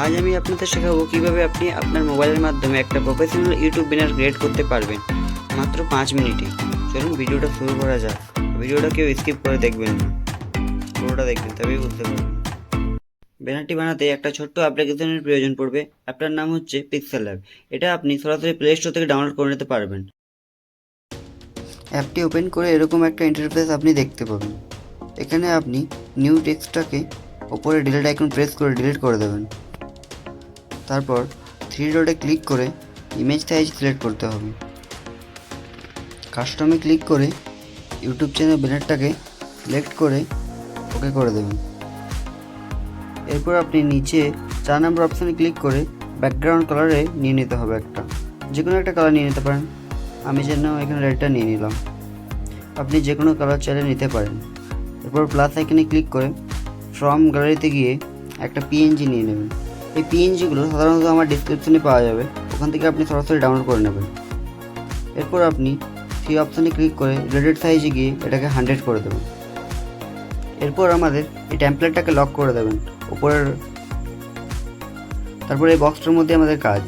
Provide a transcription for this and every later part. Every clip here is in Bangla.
আজ আমি আপনাদের শেখাবো কীভাবে আপনি আপনার মোবাইলের মাধ্যমে একটা প্রফেশনাল ইউটিউব ব্যানার ক্রিয়েট করতে পারবেন। মাত্র পাঁচ মিনিটে। চলুন ভিডিওটা শুরু করা যাক। ভিডিওটা কেউ স্কিপ করে দেখবেন না। পুরোটা দেখবেন, তবেই বুঝতে পারবেন। ব্যানারটি বানাতে একটা ছোট্ট অ্যাপ্লিকেশনের প্রয়োজন পড়বে। অ্যাপটার নাম হচ্ছে পিক্সেল অ্যাপ এটা আপনি সরাসরি প্লে স্টোর থেকে ডাউনলোড করে নিতে পারবেন। অ্যাপটি ওপেন করে এরকম একটা ইন্টারফেস আপনি দেখতে পাবেন। এখানে আপনি নিউ টেক্সটটাকে ওপরে ডিলিট আইকন প্রেস করে ডিলিট করে দেবেন। তারপর থ্রি ডটে ক্লিক করে ইমেজ সাইজ সিলেক্ট করতে হবে। কাস্টমে ক্লিক করে ইউটিউব চ্যানেল ব্যানারটাকে সিলেক্ট করে ওকে করে দেবেন। এরপর আপনি নিচে চার নম্বর অপশানে ক্লিক করে ব্যাকগ্রাউন্ড কালারে নিয়ে নিতে হবে একটা। যে কোনো একটা কালার নিয়ে নিতে পারেন। আমি যেন এখানে রেডটা নিয়ে নিলাম। আপনি যে কোনো কালার চাইলে নিতে পারেন। এরপর প্লাস আইকনে ক্লিক করে ফ্রম গ্যালারিতে গিয়ে একটা পিএনজি নিয়ে নেবেন। এই পিএনজিগুলো সাধারণত আমার ডিসক্রিপশনে পাওয়া যাবে। ওখান থেকে আপনি সরাসরি ডাউনলোড করে নেবেন। এরপর আপনি সেই অপশানে ক্লিক করে রিলেটেড সাইজে গিয়ে এটাকে হান্ড্রেড করে দেবেন। এরপর আমাদের এই ট্যাম্পলেটটাকে লক করে দেবেন। উপরের, তারপর এই বক্সটার মধ্যে আমাদের কাজ।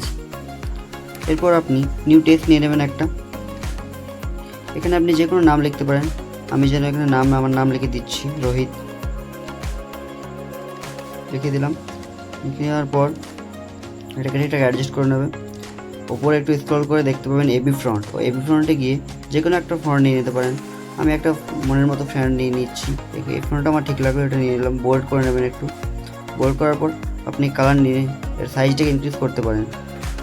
এরপর আপনি নিউ টেস্ট নিয়ে নেবেন একটা। এখানে আপনি যে কোনো নাম লিখতে পারেন। আমি যেন এখানে নাম, আমার নাম লিখে দিচ্ছি, রোহিত। লিখে দিলাম। লিখে দেওয়ার পর এটাকে ঠিকঠাক অ্যাডজাস্ট করে নেবে। ওপরে একটু স্ক্রল করে দেখতে পাবেন এবি ফ্রন্ট ও এবি ফ্রন্টে গিয়ে যে কোনো একটা ফ্রন্ট নিয়ে নিতে পারেন। আমি একটা মনের মতো ফ্রন্ট নিয়ে নিচ্ছি। এই ফ্রন্টটা আমার ঠিক লাগবে এটা নিয়ে নিলাম। বোল্ড করে নেবেন একটু। বোল্ড করার পর আপনি কালার নিয়ে এর সাইজটাকে ইনক্রিজ করতে পারেন।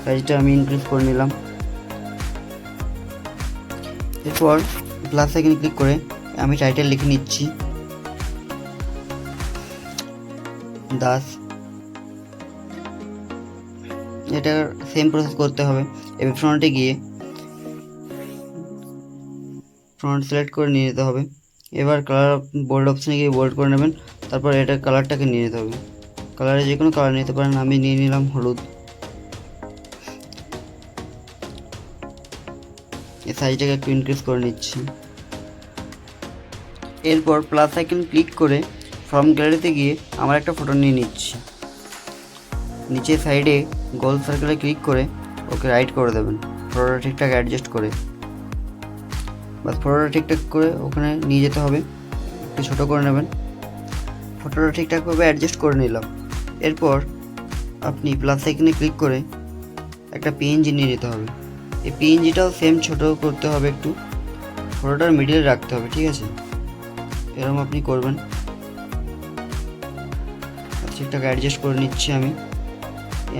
সাইজটা আমি ইনক্রিজ করে নিলাম। এরপর প্লাস আইকনে ক্লিক করে আমি টাইটেল লিখে নিচ্ছি। দাস এটা সেম প্রসেস করতে হবে। এবার ফ্রন্টে গিয়ে ফ্রন্ট সিলেক্ট করে নিয়ে নিতে হবে। এবার কালার বোল্ড অপশানে গিয়ে বোল্ড করে নেবেন। তারপর এটা কালারটাকে নিয়ে নিতে হবে। কালারে যে কোনো কালার নিতে পারেন। আমি নিয়ে নিলাম হলুদ। এই সাইজটাকে একটু ইনক্রিজ করে নিচ্ছি। এরপর প্লাস আইকন ক্লিক করে ফর্ম গ্যালারিতে গিয়ে আমার একটা ফটো নিয়ে নিচ্ছি। নিচে সাইডে গোল সার্কেলে ক্লিক করে ওকে রাইট করে দেবেন। ফটোটা ঠিকঠাক অ্যাডজাস্ট করে। বাস ফটোটা ঠিকঠাক করে ওখানে নিয়ে যেতে হবে। একটু ছোটো করে নেবেন। ফটোটা ঠিকঠাকভাবে অ্যাডজাস্ট করে নিলাম। এরপর আপনি প্লাস আইকনে ক্লিক করে একটা পিএনজি নিয়ে নিতে হবে। এই পিএনজিটাও সেম ছোটো করতে হবে একটু। ফটোটার মিডিলে রাখতে হবে, ঠিক আছে? এরকম আপনি করবেন। ঠিকঠাক অ্যাডজাস্ট করে নিচ্ছি আমি।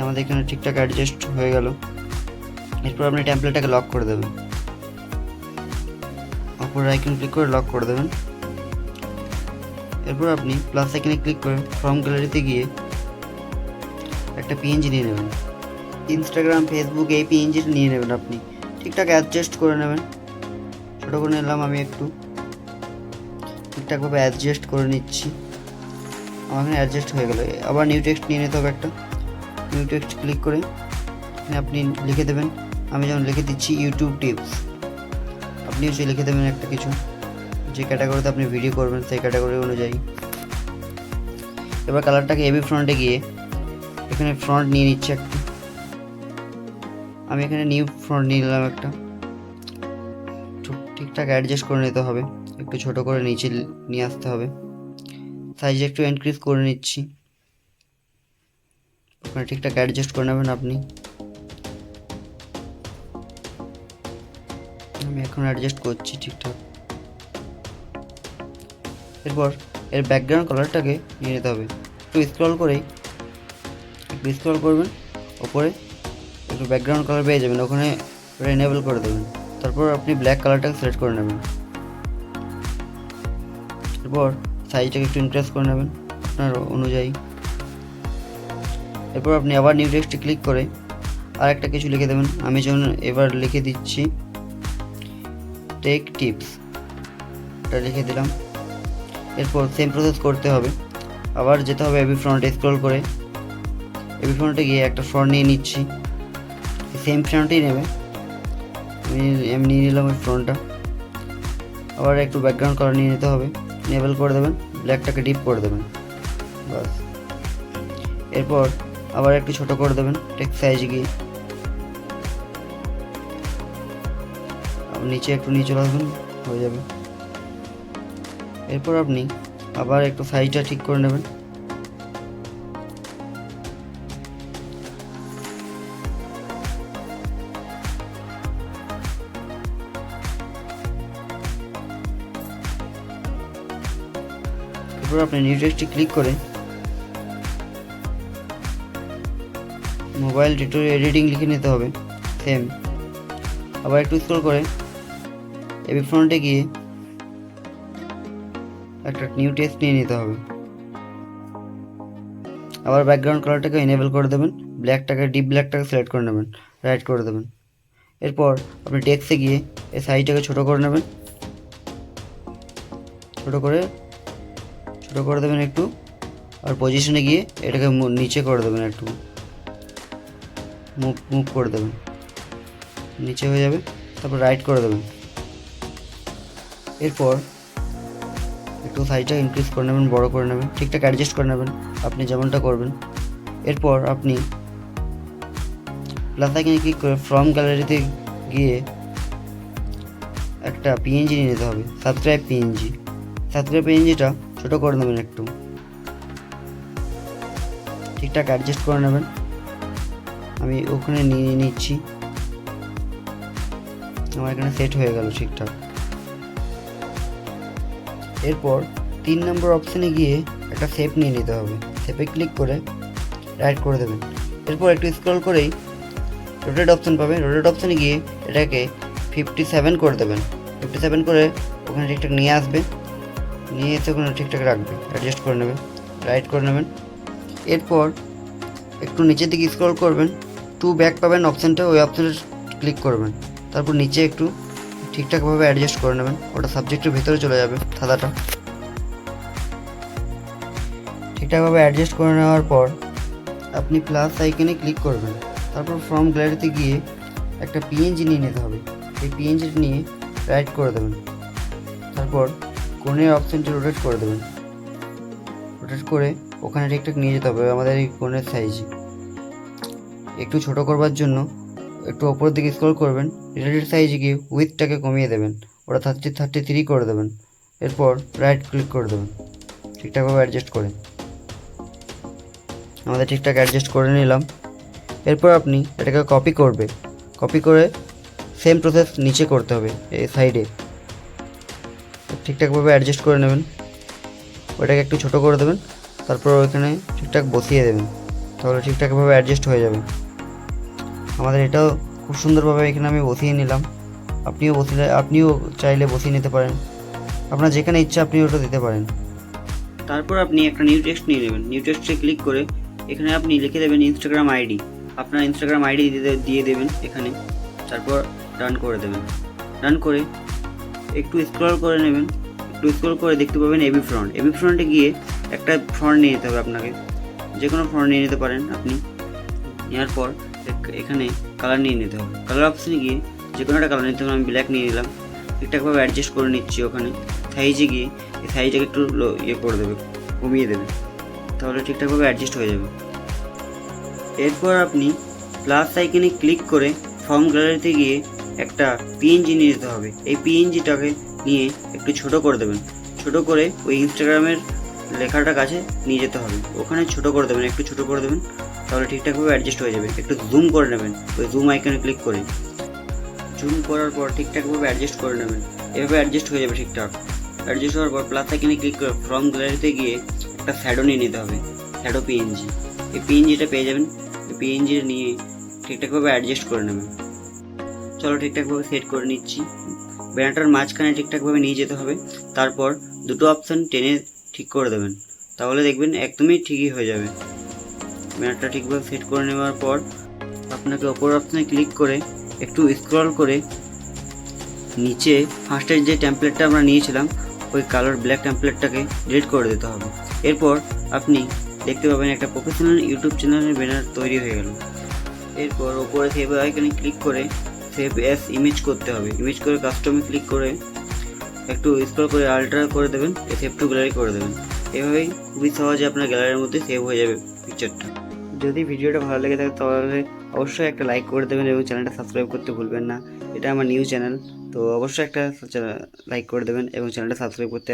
আমাদের এখানে ঠিকঠাক অ্যাডজাস্ট হয়ে গেল। এরপর আপনি ট্যাম্পলেটটাকে লক করে দেবেন। অপর আইকন ক্লিক করে লক করে দেবেন। এরপর আপনি প্লাস আইকনে ক্লিক করে ফর্ম গ্যালারিতে গিয়ে একটা পিএনজি নিয়ে নেবেন। ইনস্টাগ্রাম ফেসবুক এই পিএনজিটা নিয়ে নেবেন আপনি। ঠিকঠাক অ্যাডজাস্ট করে নেবেন। ছোটো করে নিলাম, আমি একটু ঠিকঠাকভাবে অ্যাডজাস্ট করে নিচ্ছি। আমার এখানে অ্যাডজাস্ট হয়ে গেল। আবার নিউ টেক্সট নিয়ে নিতে হবে একটা। নিউ টেক্সট ক্লিক করে আপনি লিখে দেবেন আমি যেমন লিখে দিচ্ছি ইউটিউব টিপস আপনি হচ্ছে লিখে দেবেন একটা কিছু যে ক্যাটাগরিতে আপনি ভিডিও করবেন সেই ক্যাটাগরি অনুযায়ী এবার কালারটাকে এবি ফ্রন্টে গিয়ে এখানে ফ্রন্ট নিয়ে নিচ্ছে একটা আমি এখানে নিউ ফ্রন্ট নিয়ে নিলাম একটা ঠিকঠাক অ্যাডজাস্ট করে নিতে হবে একটু ছোট করে নিচে নিয়ে আসতে হবে সাইজ একটু ইনক্রিজ করে নিচ্ছি ওখানে ঠিকঠাক অ্যাডজাস্ট করে নেবেন আপনি। আমি এখন অ্যাডজাস্ট করছি ঠিকঠাক। এরপর এর ব্যাকগ্রাউন্ড কালারটাকে নিয়ে নিতে হবে। একটু স্ক্রল করেই, একটু স্ক্রল করবেন, ওপরে একটু ব্যাকগ্রাউন্ড কালার পেয়ে যাবেন, ওখানে ওটা এনেবল করে দেবেন। তারপর আপনি ব্ল্যাক কালারটাকে সিলেক্ট করে নেবেন। এরপর সাইজটাকে একটু ইনক্রিজ করে নেবেন, আপনার অনুযায়ী। এরপর আপনি আবার নিউ টেক্সটে ক্লিক করে আর একটা কিছু লিখে দেবেন। আমি যেমন এবার লিখে দিচ্ছি টেক টিপস এটা লিখে দিলাম। এরপর সেম প্রসেস করতে হবে। আবার যেতে হবে এবি ফ্রন্টে স্ক্রল করে। এবি ফ্রন্টে গিয়ে একটা ফ্রন্ট নিয়ে নিচ্ছি। সেম ফ্রন্টই নেবে। আমি আমি নিয়ে নিলাম ওই ফ্রন্টটা আবার একটু ব্যাকগ্রাউন্ড কালার নিয়ে নিতে হবে। নেবেল করে দেবেন। ব্ল্যাকটাকে ডিপ করে দেবেন। বাস এরপর আবার একটু ছোট করে দেবেন টেক্সট সাইজ গিয়ে। নিচে একটু নিচে চলে আসবেন হয়ে যাবে। এরপর আপনি আবার একটু সাইজটা ঠিক করে নেবেন। এরপর আপনি নিউ টেক্সটে ক্লিক করে মোবাইল টিউটোরিয়াল এডিটিং লিখে নিতে হবে সেম আবার একটু স্ক্রল করে এবি ফ্রন্টে গিয়ে একটা নিউ টেক্সট নিয়ে নিতে হবে। আবার ব্যাকগ্রাউন্ড কালারটাকে এনেবল করে দেবেন ব্ল্যাকটাকে ডিপ ব্ল্যাকটাকে সিলেক্ট করে নেবেন রাইট করে দেবেন। এরপর আপনি টেক্সটে গিয়ে এই সাইজটাকে ছোটো করে নেবেন। ছোটো করে ছোটো করে দেবেন একটু, আর পজিশনে গিয়ে এটাকে নিচে করে দেবেন একটু। মুভ মুভ করে দেবেন। নিচে হয়ে যাবে, তারপর রাইট করে দেবেন। এরপর একটু সাইজটা ইনক্রিজ করে নেবেন, বড় করে নেবেন, ঠিকঠাক অ্যাডজাস্ট করে নেবেন, আপনি যেমনটা করবেন। এরপর আপনি প্লাস আইকনে ক্লিক করে ফ্রম গ্যালারিতে গিয়ে একটা পিএনজি নিয়ে নিতে হবে সাবস্ক্রাইব পিএনজি সাবস্ক্রাইব পিএনজিটা ছোটো করে নেবেন একটু। ঠিকঠাক অ্যাডজাস্ট করে নেবেন। আমি ওখানে নিয়ে নিচ্ছি। আমার এখানে সেট হয়ে গেল ঠিকঠাক। এরপর তিন নম্বর অপশানে গিয়ে একটা শেপ নিয়ে নিতে হবে। শেপে ক্লিক করে রাইট করে দেবেন। এরপর একটু স্ক্রল করেই রোটেট অপশান পাবেন। রোটেট অপশানে গিয়ে এটাকে ফিফটি সেভেন করে দেবেন। ফিফটি সেভেন করে ওখানে ঠিকঠাক নিয়ে আসবে। নিয়ে এসে ওখানে ঠিকঠাক রাখবে। অ্যাডজাস্ট করে নেবেন রাইট করে নেবেন। এরপর একটু নিচের দিকে স্ক্রল করবেন। টু ব্যাক পাবেন অপশানটা ওই অপশানে ক্লিক করবেন। তারপর নিচে একটু ঠিকঠাকভাবে অ্যাডজাস্ট করে নেবেন। ওটা সাবজেক্টের ভেতরে চলে যাবে সাদাটা ঠিকঠাকভাবে অ্যাডজাস্ট করে নেওয়ার পর আপনি প্লাস আইকনে ক্লিক করবেন। তারপর ফর্ম গ্যালারিতে গিয়ে একটা পিএনজি নিয়ে নিতে হবে। এই পিএনজিটা নিয়ে রাইট করে দেবেন। তারপর কোণের অপশানটি রোটেট করে দেবেন। রোটেট করে ওখানে ঠিকঠাক নিয়ে যেতে হবে, আমাদের এই কোণের সাইজ একটু ছোট করবার জন্য একটু ওপরের দিকে স্ক্রল করবেন রিলেটেড সাইজে গিয়ে উইথটাকে কমিয়ে দেবেন, ওটা থার্টি থার্টি থ্রি করে দেবেন, এরপর রাইট ক্লিক করে দেবেন ঠিকঠাকভাবে অ্যাডজাস্ট করে। আমাদের ঠিকঠাক অ্যাডজাস্ট করে নিলাম। এরপর আপনি এটাকে কপি করবে কপি করে সেম প্রসেস নিচে করতে হবে, এই সাইডে ঠিকঠাকভাবে অ্যাডজাস্ট করে নেবেন, ওটাকে একটু ছোট করে দেবেন, তারপর ওইখানে ঠিকঠাক বসিয়ে দেবেন, তাহলে ঠিকঠাকভাবে অ্যাডজাস্ট হয়ে যাবে। আমাদের এটাও খুব সুন্দরভাবে এখানে আমি বসিয়ে নিলাম। আপনিও বসিয়ে আপনিও চাইলে বসিয়ে নিতে পারেন। আপনার যেখানে ইচ্ছা আপনি ওটা দিতে পারেন। তারপর আপনি একটা নিউ টেক্সট নিয়ে নেবেন। নিউ টেক্সটে ক্লিক করে এখানে আপনি লিখে দেবেন ইনস্টাগ্রাম আইডি। আপনার ইনস্টাগ্রাম আইডি দিয়ে দেবেন এখানে। তারপর রান করে দেবেন। রান করে একটু স্ক্রল করে নেবেন। একটু স্ক্রল করে দেখতে পাবেন এবি ফ্রন্ট। এবি ফ্রন্টে গিয়ে একটা ফ্রন্ট নিয়ে নিতে হবে আপনাকে। যে কোনো ফ্রন্ট নিয়ে নিতে পারেন আপনি। নেওয়ার পর এখানে কালার নিয়ে নিতে হবে। কালার অপশানে গিয়ে যে কোনো একটা কালার নিতে হবে আমি ব্ল্যাক নিয়ে নিলাম। ঠিকঠাকভাবে অ্যাডজাস্ট করে নিচ্ছি ওখানে। সাইজে গিয়ে এই সাইজটাকে একটু ইয়ে করে দেবে, কমিয়ে দেবে। তাহলে ঠিকঠাকভাবে অ্যাডজাস্ট হয়ে যাবে। এরপর আপনি প্লাস আইকনে ক্লিক করে ফর্ম গ্যালারিতে গিয়ে একটা পিএনজি নিয়ে যেতে হবে। এই পিএনজিটাকে নিয়ে একটু ছোট করে দেবেন। ছোট করে ওই ইনস্টাগ্রামের লেখাটা কাছে নিয়ে যেতে হবে। ওখানে ছোট করে দেবেন, একটু ছোট করে দেবেন। তাহলে ঠিকঠাকভাবে অ্যাডজাস্ট হয়ে যাবে। একটু জুম করে নেবেন। ওই জুম আইকনে ক্লিক করে। জুম করার পর ঠিকঠাকভাবে অ্যাডজাস্ট করে নেবেন। এভাবে অ্যাডজাস্ট হয়ে যাবে ঠিকঠাক। অ্যাডজাস্ট হওয়ার পর প্লাস আইকনে ক্লিক করে ফ্রম গ্যালারিতে গিয়ে একটা শ্যাডো নিয়ে নিতে হবে। শ্যাডো পিএনজি এই পিএনজিটা পেয়ে যাবেন। এই পিএনজি নিয়ে ঠিকঠাকভাবে অ্যাডজাস্ট করে নেবেন। চলো ঠিকঠাকভাবে সেট করে নিচ্ছি। ব্যানারটার মাঝখানে ঠিকঠাকভাবে নিয়ে যেতে হবে। তারপর দুটো অপশান টেনে ঠিক করে দেবেন। তাহলে দেখবেন একদমই ঠিকই হয়ে যাবে। ব্যানারটা ঠিকভাবে সেট করে নেওয়ার পর আপনাকে ওপর অপশানে ক্লিক করে একটু স্ক্রল করে নিচে ফার্স্টের যে টেমপ্লেটটা আমরা নিয়েছিলাম, ওই কালার ব্ল্যাক টেমপ্লেটটাকে ডিলিট করে দিতে হবে। এরপর আপনি দেখতে পাবেন একটা প্রফেশনাল ইউটিউব চ্যানেলের ব্যানার তৈরি হয়ে গেল। এরপর ওপরে সেভ আইকনে ক্লিক করে সেভ এস ইমেজ করতে হবে। ইমেজ করে কাস্টমে ক্লিক করে একটু স্ক্রল করে আল্ট্রা করে দেবেন সেভ টু গ্যালারি করে দেবেন। এভাবেই খুবই সহজে আপনার গ্যালারির মধ্যে সেভ হয়ে যাবে। পিকচারটা যদি ভিডিওটা ভালো লেগে থাকে তাহলে অবশ্যই একটা লাইক করে দেবেন এবং চ্যানেলটা সাবস্ক্রাইব করতে ভুলবেন না। এটা আমার নিউ চ্যানেল তো অবশ্যই একটা লাইক করে দেবেন এবং চ্যানেলটা সাবস্ক্রাইব করতে